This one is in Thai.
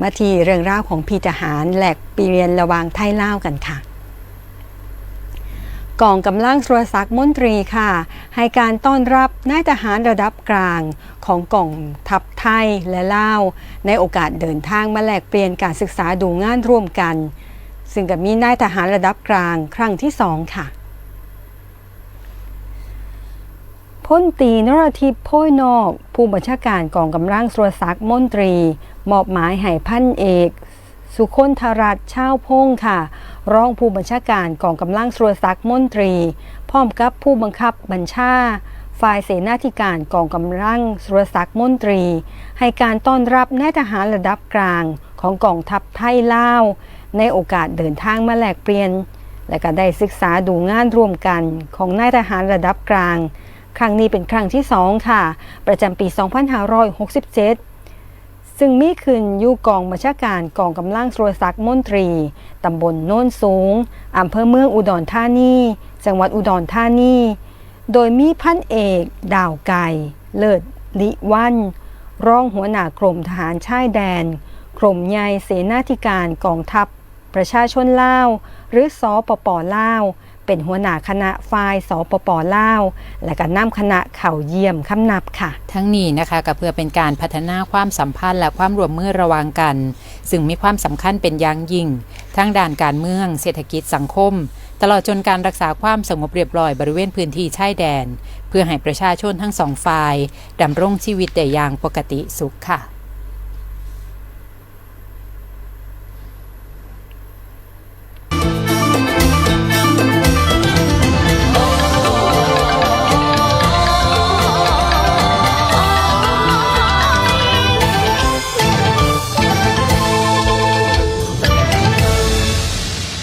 มาที่เรื่องราวของพีทหารแหลกปีเรียนระวางไทยล่ากันค่ะกองกำลังสุรศักดิ์มนตรีค่ะ ให้การต้อนรับนายทหารระดับกลางของกองทัพไทยและลาว ในโอกาสเดินทางมาแลกเปลี่ยนการศึกษาดูงานร่วมกัน ซึ่งก็มีนายทหารระดับกลางครั้งที่สองค่ะ พ้นตีนรทิพย์โพยนอก ผู้บัญชาการกองกำลังสุรศักดิ์มนตรี มอบหมายให้พันเอก สุคนธรัตเช่าพงค์ค่ะ รองผู้บัญชาการกองกำลังสุรศักดิ์มนตรี พร้อมกับผู้บังคับบัญชาฝ่ายเสนาธิการกองกำลังสุรศักดิ์มนตรี ให้การต้อนรับนายทหารระดับกลางของกองทัพไทยลาวในโอกาสเดินทางมาแลกเปลี่ยน และก็ได้ศึกษาดูงานร่วมกันของนายทหารระดับกลาง ครั้งนี้เป็นครั้งที่สองค่ะ ประจำปี 2567 ซึ่งมีขึ้นอยู่กองบัญชาการกองกำลังสุรศักดิ์มนตรี ตำบลโน้นสูง อำเภอเมืองอุดรธานี จังหวัดอุดรธานี โดยมีพันเอก ดาวไก่ เลิศลิวันรองหัวหน้ากรมทหารชายแดน กรมใหญ่เสนาธิการกองทัพ ประชาชนลาว หรือสอปปลาว เป็นหัวหน้าคณะฝ่ายสปปลาว และก็นำคณะเข่าเยี่ยมคำนับค่ะ ทั้งนี้นะคะก็เพื่อเป็นการพัฒนาความสัมพันธ์และความร่วมมือระหว่างกัน ซึ่งมีความสำคัญเป็นอย่างยิ่ง ทั้งด้านการเมือง เศรษฐกิจสังคม ตลอดจนการรักษาความสงบเรียบร้อยบริเวณพื้นที่ชายแดน เพื่อให้ประชาชนทั้งสองฝ่ายดำรงชีวิตได้อย่างปกติสุขค่ะ